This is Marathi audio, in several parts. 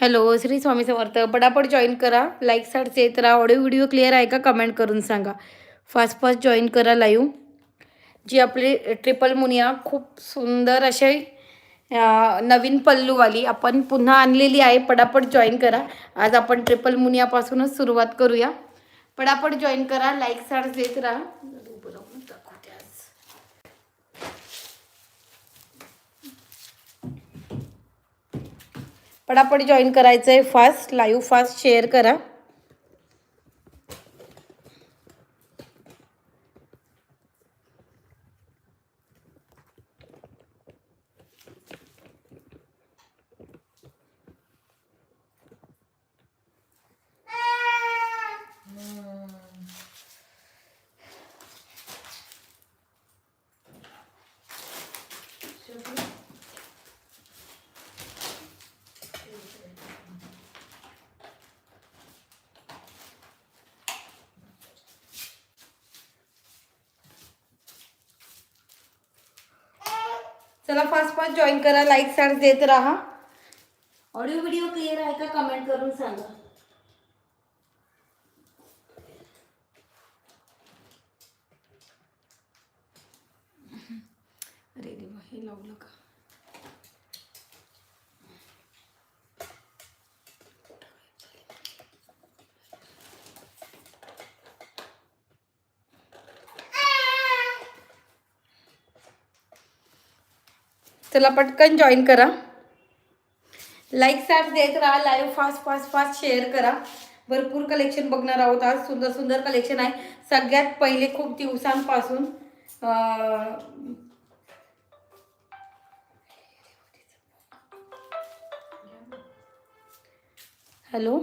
हॅलो श्री स्वामी समर्थ. पटापट जॉईन करा लाईक साड्स येत राहा. ऑडिओ व्हिडिओ क्लिअर आहे का? कमेंट करून सांगा. फास्ट फास्ट जॉईन करा लाईव्ह जी आपली ट्रिपल मुनिया खूप सुंदर असे नवीन पल्लूवाली आपण पुन्हा आणलेली आहे. पटापट जॉईन करा. आज आपण ट्रिपल मुनियापासूनच सुरुवात करूया. पटापट जॉईन करा लाईक साड्स देत राहा. पटापट जॉईन करायचं आहे फास्ट लाईव्ह फास्ट शेअर करा. चला फास्ट फास्ट जॉईन करा लाईक साड्स देत राहा. ऑडिओ व्हिडिओ क्लिअर आहे का? कमेंट करून सांगा. अरे देवा हे लावलं का? चला पटकन जॉईन करा. लाईक सॅप देत राहा. Live fast fast fast share करा. भरपूर कलेक्शन बघणार आहोत आज. सुंदर सुंदर कलेक्शन आहे. सगळ्यात पहिले खूप दिवसांपासून हॅलो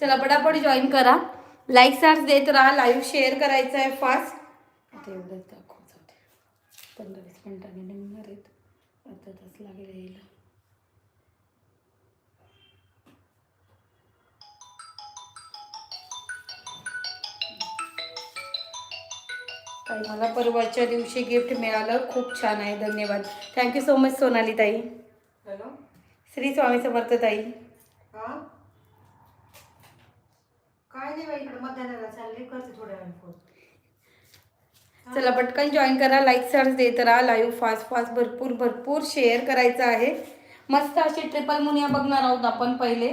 चला पटापट जॉईन करा. लाईक सार्स देत राहा. लाईव्ह शेअर करायचं आहे फास्ट आता एवढंच दाखव जाऊ दे. पंधरा वीस मिनिटांनी निघणार आहेत. अर्धा तास लागेल यायला. ताई मला परवाच्या दिवशी गिफ्ट मिळालं. खूप छान आहे. धन्यवाद. थँक्यू सो मच सोनाली ताई. हॅलो श्री स्वामी समर्थ ताई. हा? काय नाही बाई इकडे मतदानाला चालले करते थोड्या वेळ फोन. चला पटकन जॉईन करा लाईक सर्च देत राहा लाईव्ह फास्ट फास्ट भरपूर भरपूर शेअर करायचं आहे. मस्त असे ट्रिपल मुनिया बघणार आहोत आपण पहिले.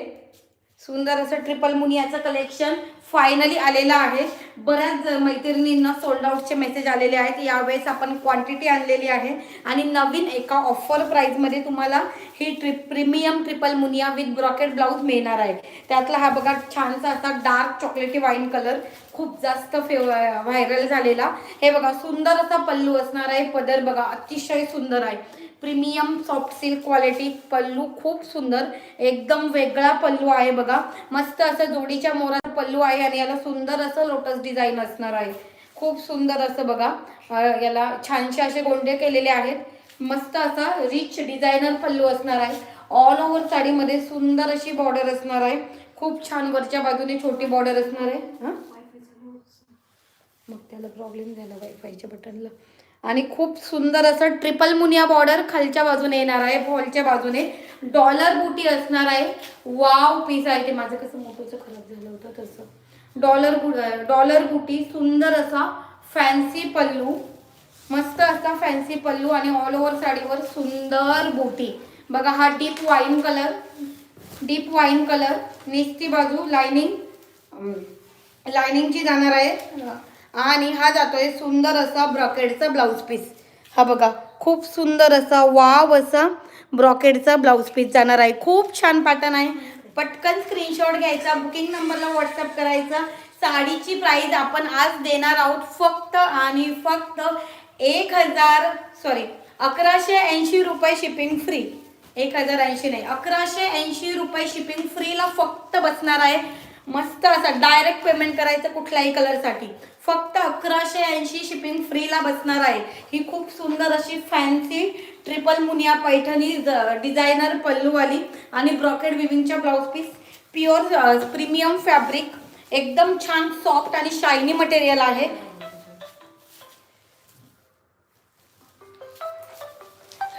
सुंदर असं ट्रिपल मुनियाचं कलेक्शन फायनली आलेलं आहे. बऱ्याच ज- मैत्रिणींना सोल्ड आउटचे मेसेज आलेले आहेत. यावेळेस आपण क्वांटिटी आणलेली आहे. आणि नवीन एका ऑफर प्राईजमध्ये तुम्हाला ही ट्रिप प्रीमियम ट्रिपल मुनिया विथ ब्रॉकेट ब्लाऊज मिळणार आहे. त्यातला हा बघा छानसा असा डार्क चॉकलेटी वाईन कलर खूप जास्त फेव व्हायरल झालेला. हे बघा सुंदर असा पल्लू असणार आहे. पदर बघा अतिशय सुंदर आहे. प्रीमियम सॉफ्ट सिल्क क्वालिटी पल्लू खूप सुंदर एकदम वेगळा पल्लू आहे बघा. मस्त असं जोडीच्या मोराचा पल्लू आहे आणि याला सुंदर असं लोटस डिझाईन असणार आहे. खूप सुंदर असं बघा. याला छानसे असे गोंडे केलेले आहेत. मस्त असा रिच डिझायनर पल्लू असणार आहे. ऑल ओव्हर साडीमध्ये सुंदर अशी बॉर्डर असणार आहे. खूप छान वरच्या बाजूने छोटी बॉर्डर असणार आहे. हां? मग त्याला प्रॉब्लेम झाला वायफायच्या बटनला आणि खूप सुंदर असं ट्रिपल मुनिया बॉर्डर खालच्या बाजूने येणार आहे हॉलच्या बाजूने. डॉलर बुटी असणार आहे. वाव पीस आहे ते. माझं कसं मोठंचं खराब झालं होतं तसं. डॉलर बु डॉलर बुटी सुंदर असा फॅन्सी पल्लू. मस्त असा फॅन्सी पल्लू आणि ऑल ओव्हर साडीवर सुंदर बुटी बघा हा deep wine colour deep wine colour नेसची बाजू लायनिंग लायनिंगची जाणार आहे. आणि हा जातोय सुंदर असा ब्रॉकेडचा ब्लाऊज पीस. हा बघा खूप सुंदर असा वाव असा ब्रॉकेडचा ब्लाऊज पीस जाणार आहे. खूप छान पॅटर्न आहे. पटकन स्क्रीनशॉट घ्यायचा बुकिंग नंबरला व्हॉट्सअप करायचा. साडीची प्राईज आपण आज देणार आहोत फक्त आणि फक्त एक हजार सॉरी अकराशे ऐंशी रुपये शिपिंग फ्री एक हजार ऐंशी नाही अकराशे ऐंशी रुपये शिपिंग फ्रीला फक्त बसणार आहे. मस्त असं डायरेक्ट पेमेंट करायचं कुठल्याही कलरसाठी फक्त अकराशे ऐंशी शिपिंग फ्रीला बसणार आहे. ही खूप सुंदर अशी fancy triple Muniya Paithani designer पल्लूवाली आणि brocade विविंगच्या blouse piece pure premium fabric एकदम छान सॉफ्ट आणि शायनी मटेरियल आहे.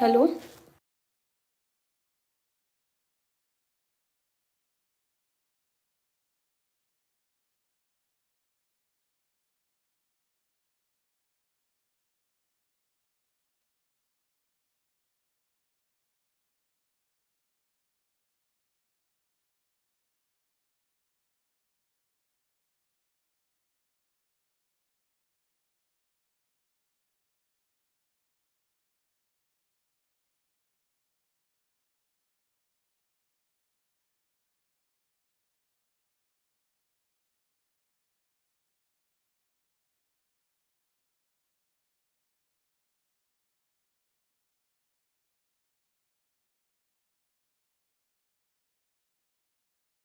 हॅलो